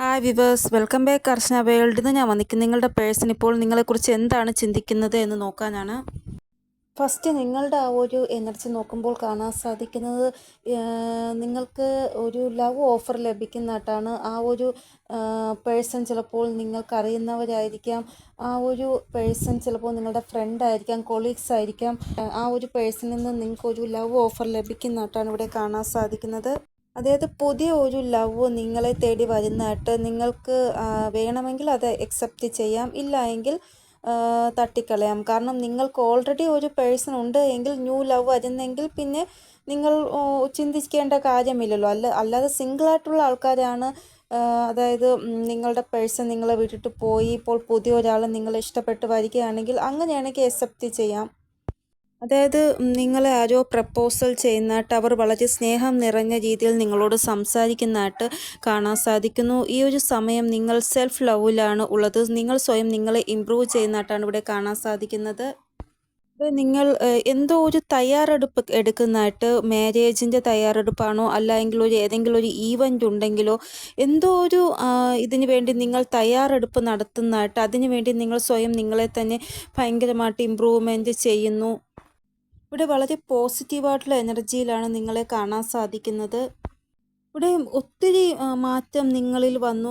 Hi viewers welcome back Archana വേൾഡിൽ നിന്ന് ഞാൻ വന്നിരിക്കും നിങ്ങളുടെ പേഴ്സൺ ഇപ്പോൾ നിങ്ങളെക്കുറിച്ച് എന്താണ് ചിന്തിക്കുന്നത് എന്ന് നോക്കാനാണ്. ഫസ്റ്റ് നിങ്ങളുടെ ആ ഒരു എനർജി നോക്കുമ്പോൾ കാണാൻ സാധിക്കുന്നത് നിങ്ങൾക്ക് ഒരു ലവ് ഓഫർ ലഭിക്കുന്നതായിട്ടാണ്. ആ ഒരു പേഴ്സൺ ചിലപ്പോൾ നിങ്ങൾക്ക് അറിയുന്നവരായിരിക്കാം ആ ഒരു പേഴ്സൺ ചിലപ്പോൾ നിങ്ങളുടെ ഫ്രണ്ട് ആയിരിക്കാം കൊളീഗ്സ് ആയിരിക്കാം. ആ ഒരു പേഴ്സണിൽ നിന്ന് നിങ്ങൾക്കൊരു ലവ് ഓഫർ ലഭിക്കുന്നതായിട്ടാണ് ഇവിടെ കാണാൻ സാധിക്കുന്നത്. അതായത് പുതിയ ഒരു ലവ് നിങ്ങളെ തേടി വരുന്നതായിട്ട് നിങ്ങൾക്ക് വേണമെങ്കിൽ അത് അക്സെപ്റ്റ് ചെയ്യാം. ഇല്ല എങ്കിൽ തട്ടിക്കളയാം. കാരണം നിങ്ങൾക്ക് ഓൾറെഡി ഒരു പേഴ്സൺ ഉണ്ട് എങ്കിൽ ന്യൂ ലവ് വരുന്നെങ്കിൽ പിന്നെ നിങ്ങൾ ചിന്തിക്കേണ്ട കാര്യമില്ലല്ലോ. അല്ല അല്ലാതെ സിംഗിളായിട്ടുള്ള ആൾക്കാരാണ് അതായത് നിങ്ങളുടെ പേഴ്സൺ നിങ്ങളെ വിട്ടിട്ട് പോയി ഇപ്പോൾ പുതിയ ഒരാൾ നിങ്ങളെ ഇഷ്ടപ്പെട്ട് വരികയാണെങ്കിൽ അങ്ങനെയാണെങ്കിൽ അക്സെപ്റ്റ് ചെയ്യാം. അതായത് നിങ്ങൾ ആരോ പ്രപ്പോസൽ ചെയ്യുന്നതായിട്ട് അവർ വളരെ സ്നേഹം നിറഞ്ഞ രീതിയിൽ നിങ്ങളോട് സംസാരിക്കുന്നതായിട്ട് കാണാൻ സാധിക്കുന്നു. ഈ ഒരു സമയം നിങ്ങൾ സെൽഫ് ലവിലാണ് ഉള്ളത്. നിങ്ങൾ സ്വയം നിങ്ങളെ ഇമ്പ്രൂവ് ചെയ്യുന്നതായിട്ടാണ് ഇവിടെ കാണാൻ സാധിക്കുന്നത്. നിങ്ങൾ എന്തോ ഒരു തയ്യാറെടുപ്പ് എടുക്കുന്നതായിട്ട് മാരേജിന്റെ തയ്യാറെടുപ്പാണോ അല്ലെങ്കിൽ ഒരു ഏതെങ്കിലും ഒരു ഈവന്റ് ഉണ്ടെങ്കിലോ എന്തോ ഒരു ഇതിനു വേണ്ടി നിങ്ങൾ തയ്യാറെടുപ്പ് നടത്തുന്നതായിട്ട് അതിനു വേണ്ടി നിങ്ങൾ സ്വയം നിങ്ങളെ തന്നെ ഭയങ്കരമായിട്ട് ഇമ്പ്രൂവ്മെന്റ് ചെയ്യുന്നു. ഇവിടെ വളരെ പോസിറ്റീവായിട്ടുള്ള എനർജിയിലാണ് നിങ്ങളെ കാണാൻ സാധിക്കുന്നത്. ഇവിടെ ഒത്തിരി മാറ്റം നിങ്ങളിൽ വന്നു.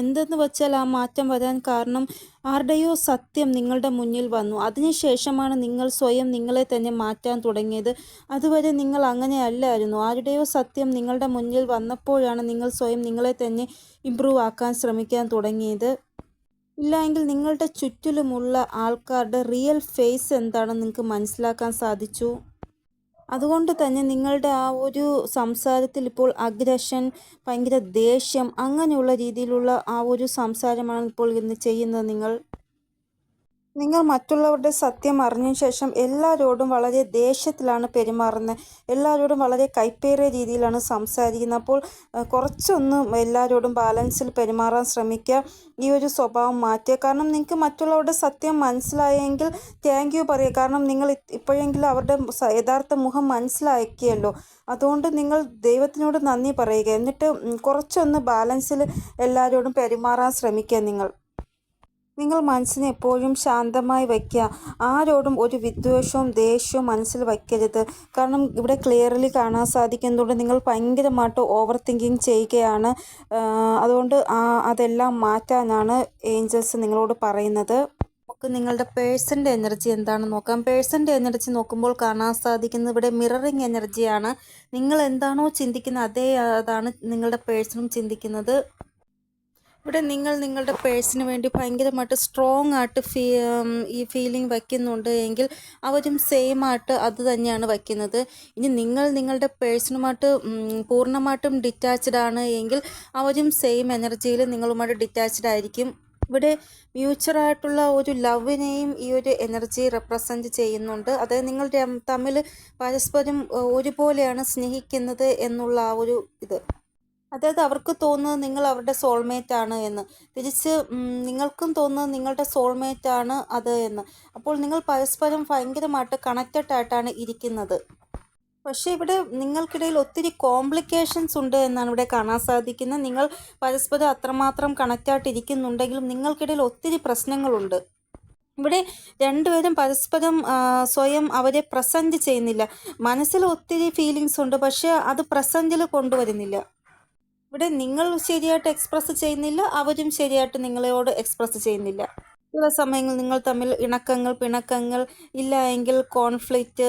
എന്തെന്ന് വെച്ചാൽ ആ മാറ്റം വരാൻ കാരണം ആരുടെയോ സത്യം നിങ്ങളുടെ മുന്നിൽ വന്നു. അതിനുശേഷമാണ് നിങ്ങൾ സ്വയം നിങ്ങളെ തന്നെ മാറ്റാൻ തുടങ്ങിയത്. അതുവരെ നിങ്ങൾ അങ്ങനെ അല്ലായിരുന്നു. ആരുടെയോ സത്യം നിങ്ങളുടെ മുന്നിൽ വന്നപ്പോഴാണ് നിങ്ങൾ സ്വയം നിങ്ങളെ തന്നെ ഇമ്പ്രൂവ് ആക്കാൻ ശ്രമിക്കാൻ തുടങ്ങിയത്. ഇല്ലെങ്കിൽ നിങ്ങളുടെ ചുറ്റിലുമുള്ള ആൾക്കാരുടെ റിയൽ ഫേസ് എന്താണെന്ന് നിങ്ങൾക്ക് മനസ്സിലാക്കാൻ സാധിച്ചു. അതുകൊണ്ട് തന്നെ നിങ്ങളുടെ ആ ഒരു സംസാരത്തിൽ ഇപ്പോൾ അഗ്രഷൻ ഭയങ്കര ദേഷ്യം അങ്ങനെയുള്ള രീതിയിലുള്ള ആ ഒരു സംസാരമാണ് ഇപ്പോൾ ഇന്ന് ചെയ്യുന്നത് നിങ്ങൾ. നിങ്ങൾ മറ്റുള്ളവരുടെ സത്യം അറിഞ്ഞ ശേഷം എല്ലാവരോടും വളരെ ദേഷ്യത്തിലാണ് പെരുമാറുന്നത്. എല്ലാവരോടും വളരെ കൈപ്പേറിയ രീതിയിലാണ് സംസാരിക്കുന്നത്. അപ്പോൾ കുറച്ചൊന്ന് എല്ലാവരോടും ബാലൻസിൽ പെരുമാറാൻ ശ്രമിക്കുക. ഈ ഒരു സ്വഭാവം മാറ്റുക. കാരണം നിങ്ങൾക്ക് മറ്റുള്ളവരുടെ സത്യം മനസ്സിലായെങ്കിൽ താങ്ക് യു പറയുക. കാരണം നിങ്ങൾ ഇപ്പോഴെങ്കിലും അവരുടെ യഥാർത്ഥ മുഖം മനസ്സിലാക്കിയല്ലോ. അതുകൊണ്ട് നിങ്ങൾ ദൈവത്തിനോട് നന്ദി പറയുക. എന്നിട്ട് കുറച്ചൊന്ന് ബാലൻസിൽ എല്ലാവരോടും പെരുമാറാൻ ശ്രമിക്കുക നിങ്ങൾ. നിങ്ങൾ മനസ്സിനെ എപ്പോഴും ശാന്തമായി വയ്ക്കുക. ആരോടും ഒരു വിദ്വേഷവും ദേഷ്യവും മനസ്സിൽ വയ്ക്കരുത്. കാരണം ഇവിടെ ക്ലിയർലി കാണാൻ സാധിക്കുന്നതുകൊണ്ട് നിങ്ങൾ ഭയങ്കരമായിട്ട് ഓവർ തിങ്കിങ് ചെയ്യുകയാണ് അതുകൊണ്ട് അതെല്ലാം മാറ്റാനാണ് ഏഞ്ചൽസ് നിങ്ങളോട് പറയുന്നത്. നമുക്ക് നിങ്ങളുടെ പേഴ്സന്റെ എനർജി എന്താണെന്ന് നോക്കാം. പേഴ്സന്റെ എനർജി നോക്കുമ്പോൾ കാണാൻ സാധിക്കുന്നത് ഇവിടെ മിററിങ് എനർജിയാണ്. നിങ്ങൾ എന്താണോ ചിന്തിക്കുന്നത് അതേ അതാണ് നിങ്ങളുടെ പേഴ്സണും ചിന്തിക്കുന്നത്. ഇവിടെ നിങ്ങൾ നിങ്ങളുടെ പേഴ്സിന് വേണ്ടി ഭയങ്കരമായിട്ട് സ്ട്രോങ് ആയിട്ട് ഫീ ഈ ഫീലിംഗ് വയ്ക്കുന്നുണ്ട് എങ്കിൽ അവരും സെയിം ആയിട്ട് അത് തന്നെയാണ് വയ്ക്കുന്നത് ഇനി നിങ്ങൾ നിങ്ങളുടെ പേഴ്സണുമായിട്ട് പൂർണമായിട്ടും ഡിറ്റാച്ച്ഡ് ആണ് എങ്കിൽ അവരും സെയിം എനർജിയിൽ നിങ്ങളുമായിട്ട് ഡിറ്റാച്ച്ഡ് ആയിരിക്കും. ഇവിടെ മ്യൂച്വറായിട്ടുള്ള ഒരു ലവിനെയും ഈ ഒരു എനർജി റെപ്രസെന്റ് ചെയ്യുന്നുണ്ട്. അതായത് നിങ്ങൾ തമ്മിൽ പരസ്പരം ഒരുപോലെയാണ് സ്നേഹിക്കുന്നത് എന്നുള്ള ആ ഒരു ഇത്. അതായത് അവർക്ക് തോന്നുന്നത് നിങ്ങൾ അവരുടെ സോൾമേറ്റ് ആണ് എന്ന്. തിരിച്ച് നിങ്ങൾക്കും തോന്നുന്നത് നിങ്ങളുടെ സോൾമേറ്റ് ആണ് അത് എന്ന്. അപ്പോൾ നിങ്ങൾ പരസ്പരം ഭയങ്കരമായിട്ട് കണക്റ്റഡ് ആയിട്ടാണ് ഇരിക്കുന്നത്. പക്ഷേ ഇവിടെ നിങ്ങൾക്കിടയിൽ ഒത്തിരി കോംപ്ലിക്കേഷൻസ് ഉണ്ട് എന്നാണ് ഇവിടെ കാണാൻ സാധിക്കുന്നത്. നിങ്ങൾ പരസ്പരം അത്രമാത്രം കണക്റ്റായിട്ട് ഇരിക്കുന്നുണ്ടെങ്കിലും നിങ്ങൾക്കിടയിൽ ഒത്തിരി പ്രശ്നങ്ങളുണ്ട്. ഇവിടെ രണ്ടുപേരും പരസ്പരം സ്വയം അവരെ പ്രസന്റ് ചെയ്യുന്നില്ല. മനസ്സിൽ ഒത്തിരി ഫീലിങ്സ് ഉണ്ട് പക്ഷേ അത് പ്രസന്റിൽ കൊണ്ടുവരുന്നില്ല. ഇവിടെ നിങ്ങൾ ശരിയായിട്ട് എക്സ്പ്രസ് ചെയ്യുന്നില്ല അവരും ശരിയായിട്ട് നിങ്ങളോട് എക്സ്പ്രസ് ചെയ്യുന്നില്ല. ചില സമയങ്ങളിൽ നിങ്ങൾ തമ്മിൽ ഇണക്കങ്ങൾ പിണക്കങ്ങൾ ഇല്ല എങ്കിൽ കോൺഫ്ലിക്റ്റ്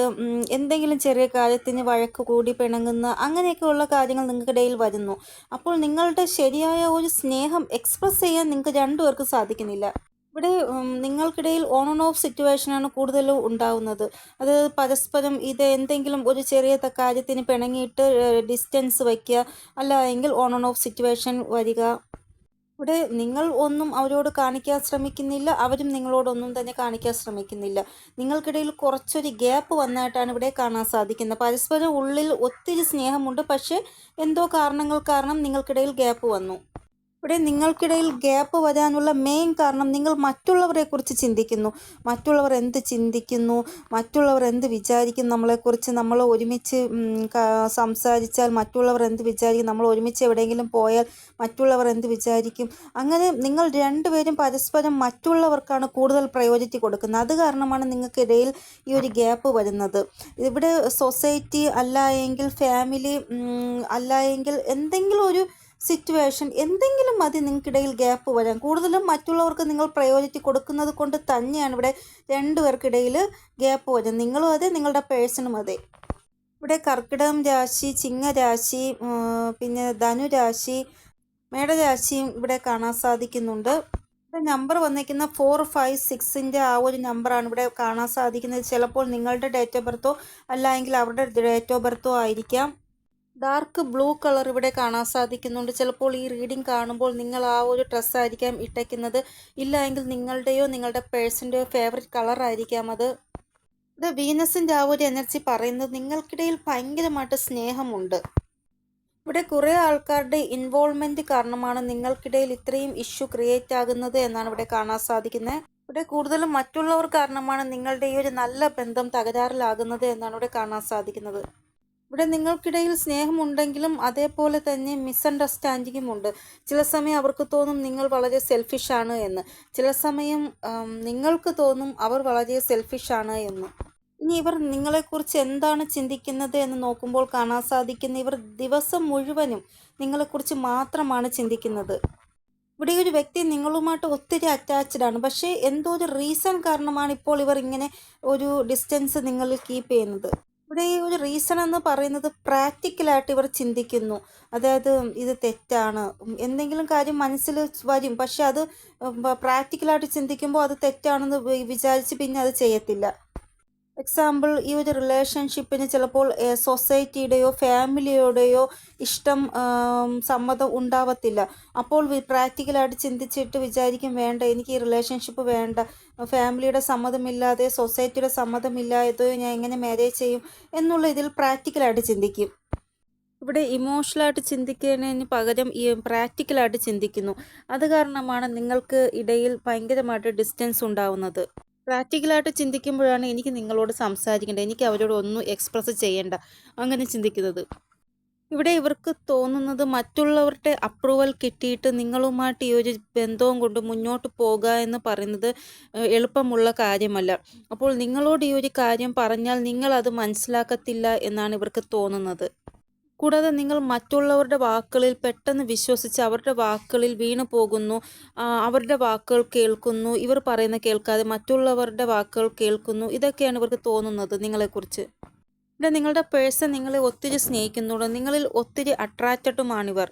എന്തെങ്കിലും ചെറിയ കാര്യത്തിന് വഴക്ക് കൂടി പിണങ്ങുന്ന അങ്ങനെയൊക്കെയുള്ള കാര്യങ്ങൾ നിങ്ങൾക്കിടയിൽ വരുന്നു. അപ്പോൾ നിങ്ങളുടെ ശരിയായ ഒരു സ്നേഹം എക്സ്പ്രസ് ചെയ്യാൻ നിങ്ങൾക്ക് രണ്ടുപേർക്കും സാധിക്കുന്നില്ല. ഇവിടെ നിങ്ങൾക്കിടയിൽ ഓൺ ആൻഡ് ഓഫ് സിറ്റുവേഷൻ ആണ് കൂടുതലും ഉണ്ടാവുന്നത്. അത് പരസ്പരം ഇത് എന്തെങ്കിലും ഒരു ചെറിയ കാര്യത്തിന് പിണങ്ങിയിട്ട് ഡിസ്റ്റൻസ് വയ്ക്കുക അല്ല എങ്കിൽ ഓൺ ആൻഡ് ഓഫ് സിറ്റുവേഷൻ വരിക. ഇവിടെ നിങ്ങൾ ഒന്നും അവരോട് കാണിക്കാൻ ശ്രമിക്കുന്നില്ല അവരും നിങ്ങളോടൊന്നും തന്നെ കാണിക്കാൻ ശ്രമിക്കുന്നില്ല. നിങ്ങൾക്കിടയിൽ കുറച്ചൊരു ഗ്യാപ്പ് വന്നായിട്ടാണ് ഇവിടെ കാണാൻ സാധിക്കുന്നത്. പരസ്പരം ഉള്ളിൽ ഒത്തിരി സ്നേഹമുണ്ട് പക്ഷേ എന്തോ കാരണങ്ങൾ കാരണം നിങ്ങൾക്കിടയിൽ ഗ്യാപ്പ് വന്നു. ഇവിടെ നിങ്ങൾക്കിടയിൽ ഗ്യാപ്പ് വരാനുള്ള മെയിൻ കാരണം നിങ്ങൾ മറ്റുള്ളവരെക്കുറിച്ച് ചിന്തിക്കുന്നു. മറ്റുള്ളവർ എന്ത് ചിന്തിക്കുന്നു? മറ്റുള്ളവർ എന്ത് വിചാരിക്കും നമ്മളെക്കുറിച്ച് നമ്മൾ ഒരുമിച്ച് സംസാരിച്ചാൽ മറ്റുള്ളവർ എന്ത് വിചാരിക്കും? നമ്മൾ ഒരുമിച്ച് എവിടെയെങ്കിലും പോയാൽ മറ്റുള്ളവർ എന്ത് വിചാരിക്കും? അങ്ങനെ നിങ്ങൾ രണ്ടുപേരും പരസ്പരം മറ്റുള്ളവർക്കാണ് കൂടുതൽ പ്രയോറിറ്റി കൊടുക്കുന്നത്. അത് കാരണമാണ് നിങ്ങൾക്കിടയിൽ ഈ ഒരു ഗ്യാപ്പ് വരുന്നത്. ഇവിടെ സൊസൈറ്റി അല്ല എങ്കിൽ ഫാമിലി അല്ല എങ്കിൽ എന്തെങ്കിലും ഒരു സിറ്റുവേഷൻ എന്തെങ്കിലും മതി നിങ്ങൾക്കിടയിൽ ഗ്യാപ്പ് വരാം കൂടുതലും മറ്റുള്ളവർക്ക് നിങ്ങൾ പ്രയോറിറ്റി കൊടുക്കുന്നത് കൊണ്ട് തന്നെയാണ് ഇവിടെ രണ്ടുപേർക്കിടയിൽ ഗ്യാപ്പ് വരുന്നത് നിങ്ങളും അതെ നിങ്ങളുടെ പേഴ്സണും അതെ. ഇവിടെ കർക്കിടകം രാശി ചിങ്ങരാശി പിന്നെ ധനുരാശി മേടരാശിയും ഇവിടെ കാണാൻ സാധിക്കുന്നുണ്ട്. ഇവിടെ നമ്പർ വന്നിരിക്കുന്ന ഫോർ ഫൈവ് സിക്സിന്റെ ആ ഒരു നമ്പറാണ് ഇവിടെ കാണാൻ സാധിക്കുന്നത്. ചിലപ്പോൾ നിങ്ങളുടെ ഡേറ്റ് ഓഫ് ബർത്തോ അല്ല എങ്കിൽ അവരുടെ ഡേറ്റ് ഓഫ് ബർത്തോ ആയിരിക്കാം. ഡാർക്ക് ബ്ലൂ കളർ ഇവിടെ കാണാൻ സാധിക്കുന്നുണ്ട്. ചിലപ്പോൾ ഈ റീഡിംഗ് കാണുമ്പോൾ നിങ്ങൾ ആ ഒരു ഡ്രസ്സായിരിക്കാം ഇട്ടയ്ക്കുന്നത് ഇല്ല എങ്കിൽ നിങ്ങളുടെയോ നിങ്ങളുടെ പേഴ്സിന്റെയോ ഫേവററ്റ് കളർ ആയിരിക്കാം അത്. ഇത് വീനസിന്റെ ആ ഒരു എനർജി പറയുന്നത് നിങ്ങൾക്കിടയിൽ ഭയങ്കരമായിട്ട് സ്നേഹമുണ്ട്. ഇവിടെ കുറേ ആൾക്കാരുടെ ഇൻവോൾവ്മെന്റ് കാരണമാണ് നിങ്ങൾക്കിടയിൽ ഇത്രയും ഇഷ്യൂ ക്രിയേറ്റ് ആകുന്നത് എന്നാണ് ഇവിടെ കാണാൻ സാധിക്കുന്നത്. ഇവിടെ കൂടുതലും മറ്റുള്ളവർ കാരണമാണ് നിങ്ങളുടെ ഈ ഒരു നല്ല ബന്ധം തകരാറിലാകുന്നത് എന്നാണ് ഇവിടെ കാണാൻ സാധിക്കുന്നത്. ഇവിടെ നിങ്ങൾക്കിടയിൽ സ്നേഹമുണ്ടെങ്കിലും അതേപോലെ തന്നെ മിസ്അണ്ടർസ്റ്റാൻഡിങ്ങും ഉണ്ട് ചില സമയം അവർക്ക് തോന്നും നിങ്ങൾ വളരെ സെൽഫിഷ് ആണ് എന്ന്. ചില സമയം നിങ്ങൾക്ക് തോന്നും അവർ വളരെ സെൽഫിഷ് ആണ് എന്ന്. ഇനി ഇവർ നിങ്ങളെക്കുറിച്ച് എന്താണ് ചിന്തിക്കുന്നത് എന്ന് നോക്കുമ്പോൾ കാണാൻ സാധിക്കുന്ന ഇവർ ദിവസം മുഴുവനും നിങ്ങളെക്കുറിച്ച് മാത്രമാണ് ചിന്തിക്കുന്നത്. ഇവിടെ ഒരു വ്യക്തി നിങ്ങളുമായിട്ട് ഒത്തിരി അറ്റാച്ച്ഡ് ആണ്. പക്ഷേ എന്തോ ഒരു റീസൺ കാരണമാണ് ഇപ്പോൾ ഇവർ ഇങ്ങനെ ഒരു ഡിസ്റ്റൻസ് നിങ്ങളിൽ കീപ്പ് ചെയ്യുന്നത്. ഇവിടെ ഈ ഒരു റീസൺ എന്ന് പറയുന്നത് പ്രാക്ടിക്കലായിട്ട് ഇവർ ചിന്തിക്കുന്നു. അതായത് ഇത് തെറ്റാണ്. എന്തെങ്കിലും കാര്യം മനസ്സിൽ വരും. പക്ഷെ അത് പ്രാക്ടിക്കലായിട്ട് ചിന്തിക്കുമ്പോൾ അത് തെറ്റാണെന്ന് വിചാരിച്ച് പിന്നെ അത് ചെയ്യത്തില്ല. എക്സാമ്പിൾ ഈ ഒരു റിലേഷൻഷിപ്പിന് ചിലപ്പോൾ സൊസൈറ്റിയുടെയോ ഫാമിലിയുടെയോ ഇഷ്ടം സമ്മതം ഉണ്ടാവത്തില്ല. അപ്പോൾ പ്രാക്ടിക്കലായിട്ട് ചിന്തിച്ചിട്ട് വിചാരിക്കും വേണ്ട എനിക്ക് ഈ റിലേഷൻഷിപ്പ് വേണ്ട. ഫാമിലിയുടെ സമ്മതമില്ലാതെ സൊസൈറ്റിയുടെ സമ്മതമില്ലാതെയോ ഞാൻ എങ്ങനെ മാരേജ് ചെയ്യും എന്നുള്ള ഇതിൽ പ്രാക്ടിക്കലായിട്ട് ചിന്തിക്കും. ഇവിടെ ഇമോഷണലായിട്ട് ചിന്തിക്കുന്നതിന് പകരം ഈ പ്രാക്ടിക്കലായിട്ട് ചിന്തിക്കുന്നു. അത് കാരണമാണ് നിങ്ങൾക്ക് ഇടയിൽ ഭയങ്കരമായിട്ട് ഡിസ്റ്റൻസ് ഉണ്ടാവുന്നത്. പ്രാക്ടിക്കലായിട്ട് ചിന്തിക്കുമ്പോഴാണ് എനിക്ക് നിങ്ങളോട് സംസാരിക്കേണ്ടത്. എനിക്ക് അവരോട് ഒന്നും എക്സ്പ്രസ് ചെയ്യേണ്ട. അങ്ങനെ ചിന്തിക്കുന്നത്. ഇവിടെ ഇവർക്ക് തോന്നുന്നത് മറ്റുള്ളവരുടെ അപ്രൂവൽ കിട്ടിയിട്ട് നിങ്ങളുമായിട്ട് ഈ ഒരു ബന്ധവും കൊണ്ട് മുന്നോട്ട് പോകുക എന്ന് പറയുന്നത് എളുപ്പമുള്ള കാര്യമല്ല. അപ്പോൾ നിങ്ങളോട് ഈ ഒരു കാര്യം പറഞ്ഞാൽ നിങ്ങളത് മനസ്സിലാക്കത്തില്ല എന്നാണ് ഇവർക്ക് തോന്നുന്നത്. കൂടാതെ നിങ്ങൾ മറ്റുള്ളവരുടെ വാക്കുകളിൽ പെട്ടെന്ന് വിശ്വസിച്ച് അവരുടെ വാക്കുകളിൽ വീണു പോകുന്നു. അവരുടെ വാക്കുകൾ കേൾക്കുന്നു. ഇവർ പറയുന്ന കേൾക്കാതെ മറ്റുള്ളവരുടെ വാക്കുകൾ കേൾക്കുന്നു. ഇതൊക്കെയാണ് ഇവർക്ക് തോന്നുന്നത് നിങ്ങളെക്കുറിച്ച്. ഇവിടെ നിങ്ങളുടെ പേഴ്സൺ നിങ്ങളെ ഒത്തിരി സ്നേഹിക്കുന്നുണ്ട്. നിങ്ങളിൽ ഒത്തിരി അട്രാക്റ്റഡുമാണിവർ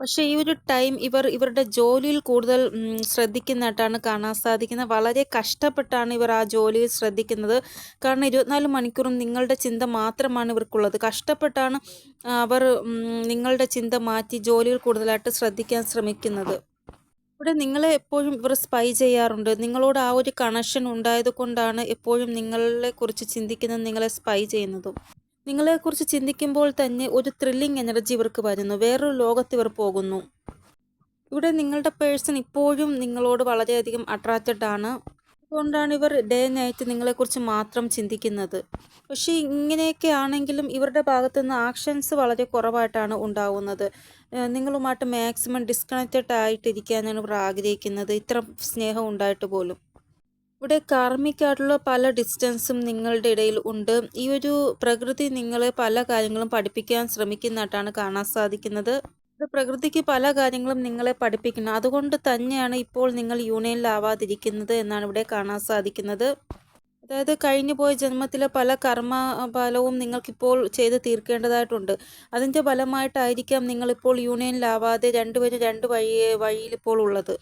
പക്ഷേ ഈ ഒരു ടൈം ഇവർ ഇവരുടെ ജോലിയിൽ കൂടുതൽ ശ്രദ്ധിക്കുന്നതായിട്ടാണ് കാണാൻ സാധിക്കുന്നത്. വളരെ കഷ്ടപ്പെട്ടാണ് ഇവർ ആ ജോലിയിൽ ശ്രദ്ധിക്കുന്നത്. കാരണം ഇരുപത്തിനാല് മണിക്കൂറും നിങ്ങളുടെ ചിന്ത മാത്രമാണ് ഇവർക്കുള്ളത്. കഷ്ടപ്പെട്ടാണ് അവർ നിങ്ങളുടെ ചിന്ത മാറ്റി ജോലിയിൽ കൂടുതലായിട്ട് ശ്രദ്ധിക്കാൻ ശ്രമിക്കുന്നത്. ഇവിടെ നിങ്ങളെ എപ്പോഴും ഇവർ സ്പൈ ചെയ്യാറുണ്ട്. നിങ്ങളോട് ആ ഒരു കണക്ഷൻ ഉണ്ടായത് കൊണ്ടാണ് എപ്പോഴും നിങ്ങളെ കുറിച്ച് ചിന്തിക്കുന്നത് നിങ്ങളെ സ്പൈ ചെയ്യുന്നതും. നിങ്ങളെക്കുറിച്ച് ചിന്തിക്കുമ്പോൾ തന്നെ ഒരു ത്രില്ലിംഗ് എനർജി ഇവർക്ക് വരുന്നു. വേറൊരു ലോകത്ത് ഇവർ പോകുന്നു. ഇവിടെ നിങ്ങളുടെ പേഴ്സൺ ഇപ്പോഴും നിങ്ങളോട് വളരെയധികം അട്രാക്റ്റഡ് ആണ്. അതുകൊണ്ടാണ് ഇവർ ഡേ നൈറ്റ് നിങ്ങളെക്കുറിച്ച് മാത്രം ചിന്തിക്കുന്നത്. പക്ഷേ ഇങ്ങനെയൊക്കെ ആണെങ്കിലും ഇവരുടെ ഭാഗത്തു നിന്ന് ആക്ഷൻസ് വളരെ കുറവായിട്ടാണ് ഉണ്ടാവുന്നത്. നിങ്ങളുമായിട്ട് മാക്സിമം ഡിസ്കണക്റ്റഡ് ആയിട്ടിരിക്കാനാണ് ഇവർ ആഗ്രഹിക്കുന്നത്. ഇത്ര സ്നേഹം ഉണ്ടായിട്ട് പോലും. ഇവിടെ കാർമ്മിക്കായിട്ടുള്ള പല ഡിസ്റ്റൻസും നിങ്ങളുടെ ഇടയിൽ ഉണ്ട്. ഈ ഒരു പ്രകൃതി നിങ്ങളെ പല കാര്യങ്ങളും പഠിപ്പിക്കാൻ ശ്രമിക്കുന്നതായിട്ടാണ് കാണാൻ സാധിക്കുന്നത്. ഇത് പ്രകൃതിക്ക് പല കാര്യങ്ങളും നിങ്ങളെ പഠിപ്പിക്കുന്നു. അതുകൊണ്ട് തന്നെയാണ് ഇപ്പോൾ നിങ്ങൾ യൂണിയനിലാവാതിരിക്കുന്നത് എന്നാണ് ഇവിടെ കാണാൻ സാധിക്കുന്നത്. അതായത് കഴിഞ്ഞു പോയ ജന്മത്തിലെ പല കർമ്മ ഫലവും നിങ്ങൾക്കിപ്പോൾ ചെയ്ത് തീർക്കേണ്ടതായിട്ടുണ്ട്. അതിന്റെ ഫലമായിട്ടായിരിക്കാം നിങ്ങളിപ്പോൾ യൂണിയനിലാവാതെ രണ്ടുപേരും രണ്ട് വഴി വഴിയിൽ ഇപ്പോൾ ഉള്ളത്.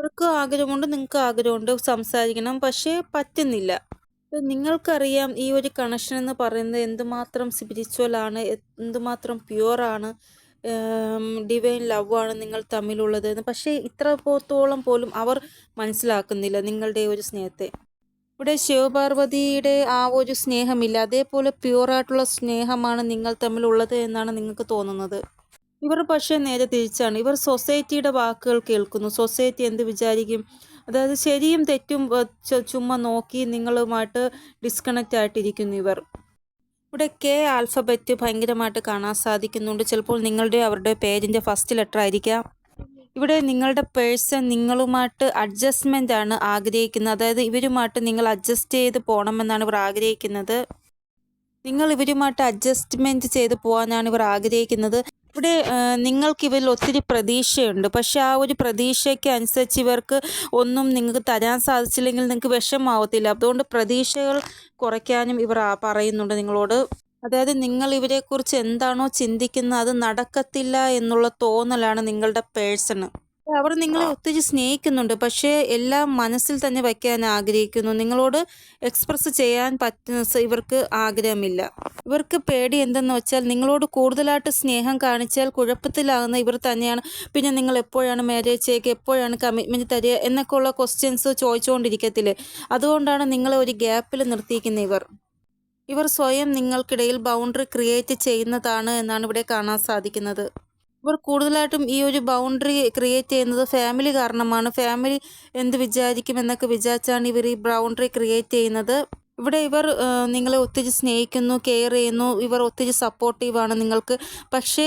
അവർക്ക് ആഗ്രഹമുണ്ട് നിങ്ങൾക്ക് ആഗ്രഹമുണ്ട് സംസാരിക്കണം. പക്ഷേ പറ്റുന്നില്ല. നിങ്ങൾക്കറിയാം ഈ ഒരു കണക്ഷൻ എന്ന് പറയുന്നത് എന്തുമാത്രം സ്പിരിച്വൽ ആണ് എന്തുമാത്രം പ്യുവറാണ് ഡിവൈൻ ലവ് ആണ് നിങ്ങൾ തമ്മിലുള്ളത് പക്ഷേ ഇത്ര പോത്തോളം പോലും അവർ മനസ്സിലാക്കുന്നില്ല നിങ്ങളുടെ ഒരു സ്നേഹത്തെ. ഇവിടെ ശിവപാർവതിയുടെ ആ ഒരു സ്നേഹമില്ല. അതേപോലെ പ്യുവറായിട്ടുള്ള സ്നേഹമാണ് നിങ്ങൾ തമ്മിലുള്ളത് എന്നാണ് നിങ്ങൾക്ക് തോന്നുന്നത്. ഇവർ പക്ഷേ നേരെ തിരിച്ചാണ്. ഇവർ സൊസൈറ്റിയുടെ വാക്കുകൾ കേൾക്കുന്നു. സൊസൈറ്റി എന്ത് വിചാരിക്കും? അതായത് ശരിയും തെറ്റും ചുമ്മാ നോക്കി നിങ്ങളുമായിട്ട് ഡിസ്കണക്റ്റ് ആയിട്ടിരിക്കുന്നു ഇവർ. ഇവിടെ കെ ആൽഫബറ്റ് ഭയങ്കരമായിട്ട് കാണാൻ സാധിക്കുന്നുണ്ട്. ചിലപ്പോൾ നിങ്ങളുടെ അവരുടെ പേരിന്റെ ഫസ്റ്റ് ലെറ്റർ ആയിരിക്കാം. ഇവിടെ നിങ്ങളുടെ പേഴ്സൺ നിങ്ങളുമായിട്ട് അഡ്ജസ്റ്റ്മെന്റ് ആണ് ആഗ്രഹിക്കുന്നത്. അതായത് ഇവരുമായിട്ട് നിങ്ങൾ അഡ്ജസ്റ്റ് ചെയ്ത് പോകണമെന്നാണ് ഇവർ ആഗ്രഹിക്കുന്നത്. നിങ്ങൾ ഇവരുമായിട്ട് അഡ്ജസ്റ്റ്മെന്റ് ചെയ്ത് പോകാനാണ് ഇവർ ആഗ്രഹിക്കുന്നത്. ഇവിടെ നിങ്ങൾക്ക് ഇവരിൽ ഒത്തിരി പ്രതീക്ഷയുണ്ട്. പക്ഷെ ആ ഒരു പ്രതീക്ഷയ്ക്ക് അനുസരിച്ച് ഇവർക്ക് ഒന്നും നിങ്ങൾക്ക് തരാൻ സാധിച്ചില്ലെങ്കിൽ നിങ്ങൾക്ക് വിഷമാവത്തില്ല അതുകൊണ്ട് പ്രതീക്ഷകൾ കുറയ്ക്കാനും ഇവർ പറയുന്നുണ്ട് നിങ്ങളോട്. അതായത് നിങ്ങൾ ഇവരെക്കുറിച്ച് എന്താണോ ചിന്തിക്കുന്നത് അത് നടക്കത്തില്ല എന്നുള്ള തോന്നലാണ് നിങ്ങളുടെ പേഴ്സണ്. അവർ നിങ്ങളെ ഒത്തിരി സ്നേഹിക്കുന്നുണ്ട്. പക്ഷേ എല്ലാം മനസ്സിൽ തന്നെ വയ്ക്കാൻ ആഗ്രഹിക്കുന്നു. നിങ്ങളോട് എക്സ്പ്രസ് ചെയ്യാൻ പറ്റുന്ന ഇവർക്ക് ആഗ്രഹമില്ല. ഇവർക്ക് പേടി എന്തെന്ന് വെച്ചാൽ നിങ്ങളോട് കൂടുതലായിട്ട് സ്നേഹം കാണിച്ചാൽ കുഴപ്പത്തിലാകുന്ന ഇവർ തന്നെയാണ്. പിന്നെ നിങ്ങൾ എപ്പോഴാണ് മാരേജ് ചെയ്യുക എപ്പോഴാണ് കമ്മിറ്റ്മെന്റ് തരിക എന്നൊക്കെ ഉള്ള ക്വസ്റ്റ്യൻസ് ചോദിച്ചുകൊണ്ടിരിക്കത്തില്ലേ? അതുകൊണ്ടാണ് നിങ്ങളെ ഒരു ഗ്യാപ്പിൽ നിർത്തിയിരിക്കുന്നത് ഇവർ. ഇവർ സ്വയം നിങ്ങൾക്കിടയിൽ ബൗണ്ടറി ക്രിയേറ്റ് ചെയ്യുന്നതാണ് എന്നാണ് ഇവിടെ കാണാൻ സാധിക്കുന്നത്. ഇവർ കൂടുതലായിട്ടും ഈ ഒരു ബൗണ്ടറി ക്രിയേറ്റ് ചെയ്യുന്നത് ഫാമിലി കാരണമാണ്. ഫാമിലി എന്ത് വിചാരിക്കും എന്നൊക്കെ വിചാരിച്ചാണ് ഇവർ ഈ ബൗണ്ടറി ക്രിയേറ്റ് ചെയ്യുന്നത്. ഇവിടെ ഇവർ നിങ്ങളെ ഒത്തിരി സ്നേഹിക്കുന്നു കെയർ ചെയ്യുന്നു ഇവർ ഒത്തിരി സപ്പോർട്ടീവാണ് നിങ്ങൾക്ക്. പക്ഷേ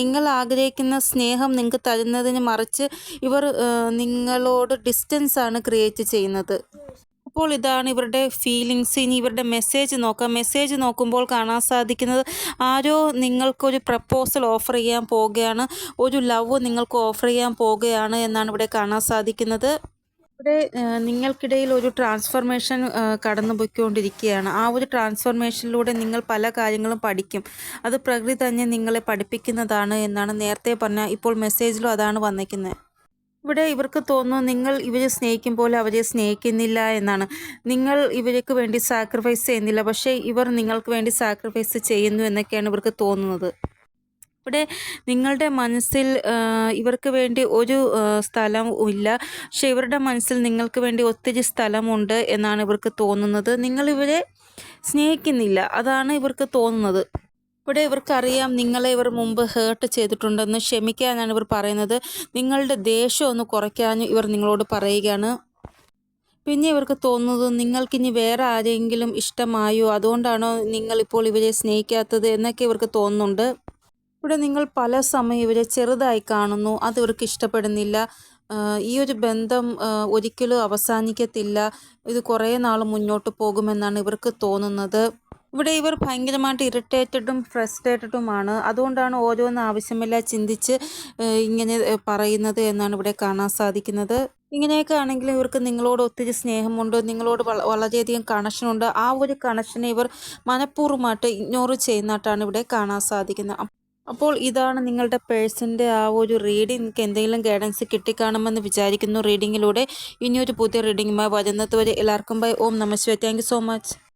നിങ്ങൾ ആഗ്രഹിക്കുന്ന സ്നേഹം നിങ്ങൾക്ക് തരുന്നതിന് മറിച്ച് ഇവർ നിങ്ങളോട് ഡിസ്റ്റൻസാണ് ക്രിയേറ്റ് ചെയ്യുന്നത്. അപ്പോൾ ഇതാണ് ഇവരുടെ ഫീലിങ്സ് ഇനി ഇവരുടെ മെസ്സേജ് നോക്കാം. മെസ്സേജ് നോക്കുമ്പോൾ കാണാൻ സാധിക്കുന്നത് ആരോ നിങ്ങൾക്കൊരു പ്രപ്പോസൽ ഓഫർ ചെയ്യാൻ പോവുകയാണ്. ഒരു ലവ് നിങ്ങൾക്ക് ഓഫർ ചെയ്യാൻ പോവുകയാണ് എന്നാണ് ഇവിടെ കാണാൻ സാധിക്കുന്നത്. ഇവിടെ നിങ്ങൾക്കിടയിൽ ഒരു ട്രാൻസ്ഫർമേഷൻ കടന്നു പോയിക്കൊണ്ടിരിക്കുകയാണ് ആ ഒരു ട്രാൻസ്ഫർമേഷനിലൂടെ നിങ്ങൾ പല കാര്യങ്ങളും പഠിക്കും. അത് പ്രകൃതി തന്നെ നിങ്ങളെ പഠിപ്പിക്കുന്നതാണ് എന്നാണ് നേരത്തെ പറഞ്ഞ ഇപ്പോൾ മെസ്സേജിലും അതാണ് വന്നിരിക്കുന്നത്. ഇവിടെ ഇവർക്ക് തോന്നുന്നു നിങ്ങൾ ഇവരെ സ്നേഹിക്കും പോലെ അവരെ സ്നേഹിക്കുന്നില്ല എന്നാണ്. നിങ്ങൾ ഇവർക്ക് വേണ്ടി സാക്രിഫൈസ് ചെയ്യുന്നില്ല. പക്ഷേ ഇവർ നിങ്ങൾക്ക് വേണ്ടി സാക്രിഫൈസ് ചെയ്യുന്നു എന്നൊക്കെയാണ് ഇവർക്ക് തോന്നുന്നത്. ഇവിടെ നിങ്ങളുടെ മനസ്സിൽ ഇവർക്ക് വേണ്ടി ഒരു സ്ഥലം ഇല്ല. പക്ഷെ ഇവരുടെ മനസ്സിൽ നിങ്ങൾക്ക് വേണ്ടി ഒത്തിരി സ്ഥലമുണ്ട് എന്നാണ് ഇവർക്ക് തോന്നുന്നത്. നിങ്ങൾ ഇവരെ സ്നേഹിക്കുന്നില്ല. അതാണ് ഇവർക്ക് തോന്നുന്നത്. ഇവിടെ ഇവർക്കറിയാം നിങ്ങളെ ഇവർ മുമ്പ് ഹേർട്ട് ചെയ്തിട്ടുണ്ടെന്ന് ക്ഷമിക്കാനാണ് ഇവർ പറയുന്നത്. നിങ്ങളുടെ ദേഷ്യം ഒന്ന് കുറയ്ക്കാനും ഇവർ നിങ്ങളോട് പറയുകയാണ്. പിന്നെ ഇവർക്ക് തോന്നുന്നത് നിങ്ങൾക്കിനി വേറെ ആരെങ്കിലും ഇഷ്ടമായോ? അതുകൊണ്ടാണോ നിങ്ങളിപ്പോൾ ഇവരെ സ്നേഹിക്കാത്തത് എന്നൊക്കെ ഇവർക്ക് തോന്നുന്നുണ്ട്. ഇവിടെ നിങ്ങൾ പല സമയം ഇവരെ ചെറുതായി കാണുന്നു. അത് ഇവർക്ക് ഇഷ്ടപ്പെടുന്നില്ല. ഈ ഒരു ബന്ധം ഒരിക്കലും അവസാനിക്കത്തില്ല. ഇത് കുറേ നാൾ മുന്നോട്ട് പോകുമെന്നാണ് ഇവർക്ക് തോന്നുന്നത്. ഇവിടെ ഇവർ ഭയങ്കരമായിട്ട് ഇറിറ്റേറ്റഡും ഫ്രസ്ട്രേറ്റഡുമാണ് അതുകൊണ്ടാണ് ഓരോന്ന് ആവശ്യമില്ല ചിന്തിച്ച് ഇങ്ങനെ പറയുന്നത് എന്നാണ് ഇവിടെ കാണാൻ സാധിക്കുന്നത്. ഇങ്ങനെയൊക്കെ ആണെങ്കിൽ ഇവർക്ക് നിങ്ങളോട് ഒത്തിരി സ്നേഹമുണ്ട്. നിങ്ങളോട് വള- വളരെയധികം കണക്ഷനുണ്ട് ആ ഒരു കണക്ഷനെ ഇവർ മനഃപൂർവമായിട്ട് ഇഗ്നോർ ചെയ്യുന്നതായിട്ടാണ് ഇവിടെ കാണാൻ സാധിക്കുന്നത്. അപ്പോൾ ഇതാണ് നിങ്ങളുടെ പേഴ്സന്റെ ആ ഒരു റീഡിംഗ് നിങ്ങൾക്ക് എന്തെങ്കിലും ഗൈഡൻസ് കിട്ടിക്കാണുമെന്ന് വിചാരിക്കുന്നു റീഡിങ്ങിലൂടെ ഇനിയൊരു പുതിയ റീഡിങ്ങുമായി വരുന്നത് വരെ എല്ലാവർക്കും ബൈ ഓം നമസ്വേ താങ്ക് സോ മച്ച്